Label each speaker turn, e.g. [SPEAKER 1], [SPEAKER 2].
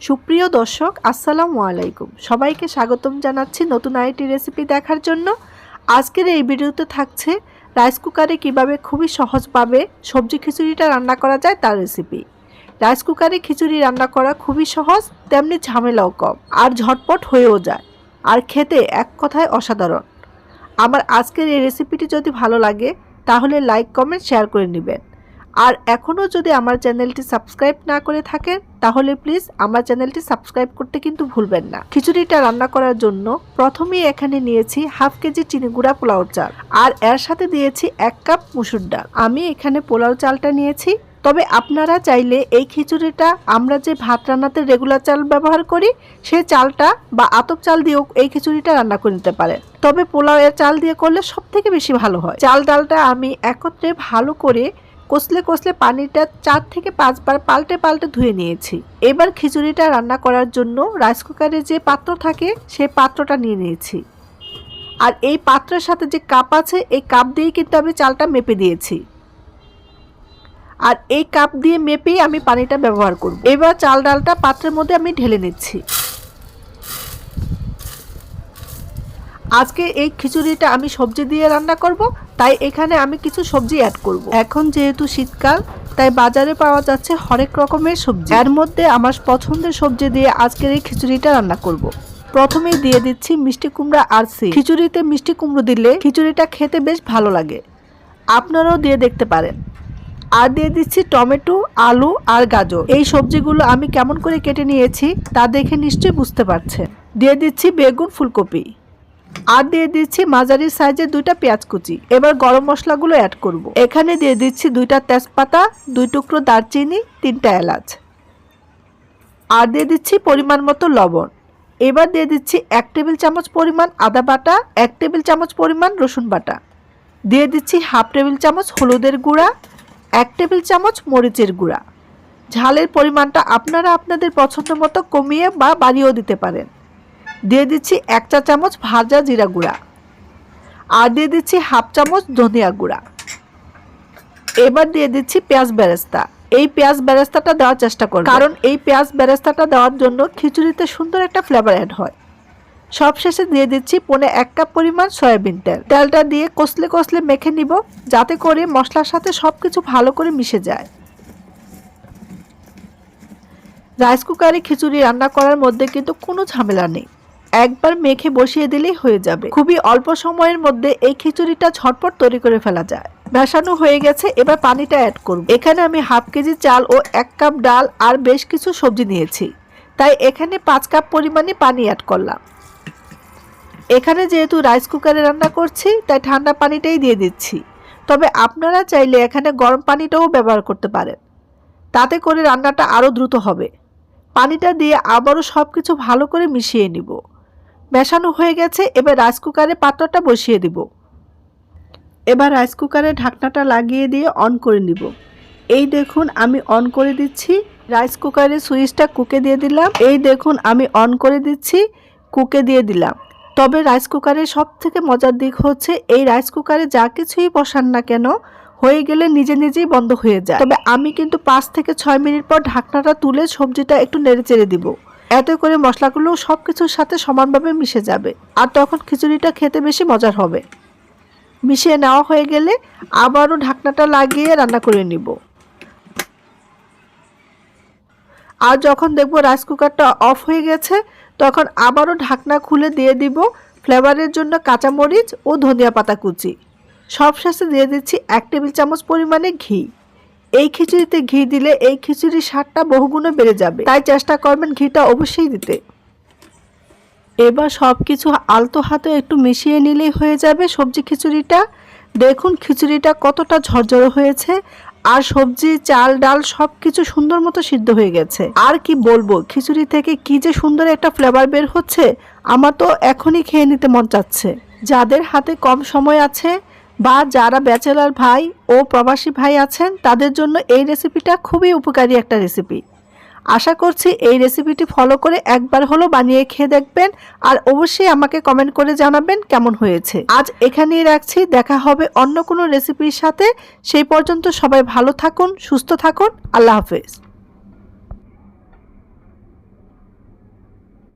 [SPEAKER 1] সুপ্রিয় দর্শক, আসসালামু আলাইকুম। সবাইকে স্বাগতম জানাচ্ছি নতুন আরেকটি রেসিপি দেখার জন্য। আজকের এই ভিডিওতে থাকছে রাইস কুকারে কীভাবে খুবই সহজভাবে সবজি খিচুড়িটা রান্না করা যায় তার রেসিপি। রাইস কুকারে খিচুড়ি রান্না করা খুবই সহজ, তেমনি ঝামেলাও কম, আর ঝটপট হয়েও যায়, আর খেতে এক কথায় অসাধারণ। আমার আজকের এই রেসিপিটি যদি ভালো লাগে, তাহলে লাইক, কমেন্ট, শেয়ার করে নেবেন। আর এখনও যদি আমার চ্যানেলটি সাবস্ক্রাইব না করে থাকেন, তাহলে প্লিজ আমার চ্যানেলটি সাবস্ক্রাইব করতে কিন্তু ভুলবেন না। খিচুড়িটা রান্না করার জন্য প্রথমেই এখানে নিয়েছি হাফ কেজি চিনি গুঁড়া পোলাও চাল আর এর সাথে দিয়েছি এক কাপ মুসুর ডাল। আমি এখানে পোলাও চালটা নিয়েছি। তবে আপনারা চাইলে এই খিচুড়িটা আমরা যে ভাত রান্নাতে রেগুলার চাল ব্যবহার করি, সে চালটা বা আতপ চাল দিয়েও এই খিচুড়িটা রান্না করে নিতে পারেন। তবে পোলাও এর চাল দিয়ে করলে সব থেকে বেশি ভালো হয়। চাল ডালটা আমি একত্রে ভালো করে কষলে কষলে পানিটা চার থেকে পাঁচবার পাল্টে পাল্টে ধুয়ে নিয়েছি। এবার খিচুড়িটা রান্না করার জন্য রাইস কুকারে যে পাত্র থাকে সেই পাত্রটা নিয়ে নিয়েছি। আর এই পাত্রের সাথে যে কাপ আছে, এই কাপ দিয়েই কিন্তু আমি চালটা মেপে দিয়েছি। আর এই কাপ দিয়ে মেপেই আমি পানিটা ব্যবহার করব। এবার চাল ডালটা পাত্রের মধ্যে আমি ঢেলে নিচ্ছি। আজকে এই খিচুড়িটা আমি সবজি দিয়ে রান্না করব, তাই এখানে আমি কিছু সবজি অ্যাড করব। এখন যেহেতু শীতকাল, তাই বাজারে পাওয়া যাচ্ছে হরেক রকমের সবজি। এর মধ্যে আমার পছন্দের সবজি দিয়ে আজকের এই খিচুড়িটা রান্না করব। প্রথমেই দিয়ে দিচ্ছি মিষ্টি কুমড়া আর সি খিচুড়িতে মিষ্টি কুমড়ো দিলে খিচুড়িটা খেতে বেশ ভালো লাগে। আপনারাও দিয়ে দেখতে পারেন। আর দিয়ে দিচ্ছি টমেটো, আলু আর গাজর। এই সবজিগুলো আমি কেমন করে কেটে নিয়েছি তা দেখে নিশ্চয়ই বুঝতে পারছেন। দিয়ে দিচ্ছি বেগুন ফুলকপি। আর দিয়ে দিচ্ছি মাঝারি সাইজের দুইটা পেঁয়াজ কুচি। এবার গরম মশলাগুলো অ্যাড করব। এখানে দিয়ে দিচ্ছি দুইটা তেজপাতা, দুই টুকরো দারচিনি, তিনটা এলাচ। আর দিয়ে দিচ্ছি পরিমাণ মতো লবণ। এবার দিয়ে দিচ্ছি এক টেবিল চামচ পরিমাণ আদা বাটা, এক টেবিল চামচ পরিমাণ রসুন বাটা। দিয়ে দিচ্ছি হাফ টেবিল চামচ হলুদের গুঁড়া, এক টেবিল চামচ মরিচের গুঁড়া। ঝালের পরিমাণটা আপনারা আপনাদের পছন্দ মতো কমিয়ে বা বাড়িয়েও দিতে পারেন। দিয়ে দিচ্ছি এক চা চামচ ভাজা জিরা গুঁড়া আর দিয়ে দিচ্ছি হাফ চামচ ধনিয়া গুঁড়া। এবার দিয়ে দিচ্ছি পেঁয়াজ বেরেস্তা। এই পেঁয়াজ বেরেস্তাটা দেওয়ার চেষ্টা করুন কারণ এই পেঁয়াজ বেরেস্তাটা দেওয়ার জন্য খিচুড়িতে সুন্দর একটা ফ্লেভার অ্যাড হয়। সবশেষে দিয়ে দিচ্ছি পনে এক কাপ পরিমাণ সয়াবিন তেল। তেলটা দিয়ে কষলে কষলে মেখে নিব, যাতে করে মশলার সাথে সব কিছু ভালো করে মিশে যায়। রাইস কুকারে খিচুড়ি রান্না করার মধ্যে কিন্তু কোনো ঝামেলা নেই। একবার মেখে বসিয়ে দিলেই হয়ে যাবে। খুবই অল্প সময়ের মধ্যে এই খিচুড়িটা ঝটপট তৈরি করে ফেলা যায়। মেশানো হয়ে গেছে, এবার পানিটা অ্যাড করব। এখানে আমি হাফ কেজি চাল ও এক কাপ ডাল আর বেশ কিছু সবজি নিয়েছি। তাই এখানে পাঁচ কাপ পরিমাণে পানি অ্যাড করলাম। এখানে যেহেতু রাইস কুকারে রান্না করছি, তাই ঠান্ডা পানিটাই দিয়ে দিচ্ছি। তবে আপনারা চাইলে এখানে গরম পানিটাও ব্যবহার করতে পারেন। তাতে করে রান্নাটা আরও দ্রুত হবে। পানিটা দিয়ে আবারও সব কিছু ভালো করে মিশিয়ে নিব। মেশানো হয়ে গেছে, এবার রাইস কুকারে পাত্রটা বসিয়ে দিব। এবার রাইস কুকারে ঢাকনাটা লাগিয়ে দিয়ে অন করে নিব। এই দেখুন, আমি অন করে দিচ্ছি, রাইস কুকারের সুইচটা কুকে দিয়ে দিলাম। এই দেখুন, আমি অন করে দিচ্ছি, কুকে দিয়ে দিলাম। তবে রাইস কুকারের সব থেকে মজার দিক হচ্ছে, এই রাইস কুকারে যা কিছুই বসান না কেন, হয়ে গেলে নিজে নিজেই বন্ধ হয়ে যায়। তবে আমি কিন্তু পাঁচ থেকে ছয় মিনিট পর ঢাকনাটা তুলে সবজিটা একটু নেড়ে চেড়ে দিব। এতে করে মশলাগুলো সব কিছুর সাথে সমানভাবে মিশে যাবে আর তখন খিচুড়িটা খেতে বেশি মজার হবে। মিশিয়ে নেওয়া হয়ে গেলে আবারও ঢাকনাটা লাগিয়ে রান্না করে নিব। আর যখন দেখব রাইস কুকারটা অফ হয়ে গেছে, তখন আবারও ঢাকনা খুলে দিয়ে দিব ফ্লেভারের জন্য কাঁচামরিচ ও ধনিয়া পাতা কুচি। সব শেষে দিয়ে দিচ্ছি এক টেবিল চামচ পরিমাণে ঘি। এই খিচুড়িতে ঘি দিলে এই খিচুড়ির স্বাদটা বহুগুণে বেড়ে যাবে। তাই চেষ্টা করবেন ঘিটা অবশ্যই দিতে। এবার সব কিছু আলতো হাতে একটু মিশিয়ে নিলেই হয়ে যাবে সবজি খিচুড়িটা। দেখুন খিচুড়িটা কতটা ঝরঝরে হয়েছে। আর সবজি, চাল, ডাল সব কিছু সুন্দর মতো সিদ্ধ হয়ে গেছে। আর কি বলব, খিচুড়ি থেকে কি যে সুন্দর একটা ফ্লেভার বের হচ্ছে, আমার তো এখনই খেয়ে নিতে মন চাচ্ছে। যাদের হাতে কম সময় আছে বা যারা ব্যাচেলার ভাই ও প্রবাসী ভাই আছেন, তাদের জন্য এই রেসিপিটা খুবই উপকারী একটা রেসিপি। আশা করছি এই রেসিপিটি ফলো করে একবার হলো বানিয়ে খেয়ে দেখবেন আর অবশ্যই আমাকে কমেন্ট করে জানাবেন কেমন হয়েছে। আজ এখানেই রাখছি, দেখা হবে অন্য কোনো রেসিপির সাথে। সেই পর্যন্ত সবাই ভালো থাকুন, সুস্থ থাকুন। আল্লাহ হাফেজ।